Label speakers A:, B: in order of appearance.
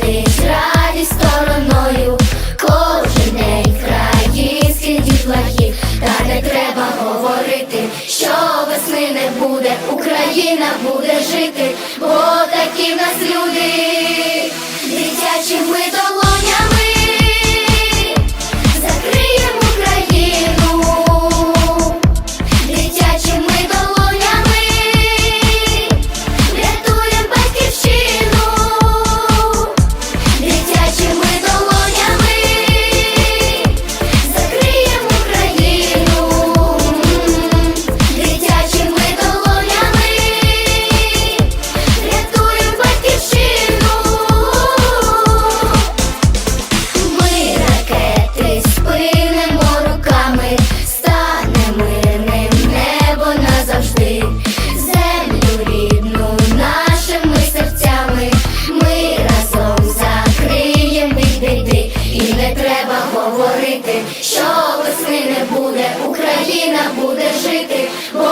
A: ходить раді стороною, кожен день країнських дітлахів, та не треба говорити, що весни не буде, Україна буде жити, бо такі в нас. що весни не буде, Україна буде жити, бо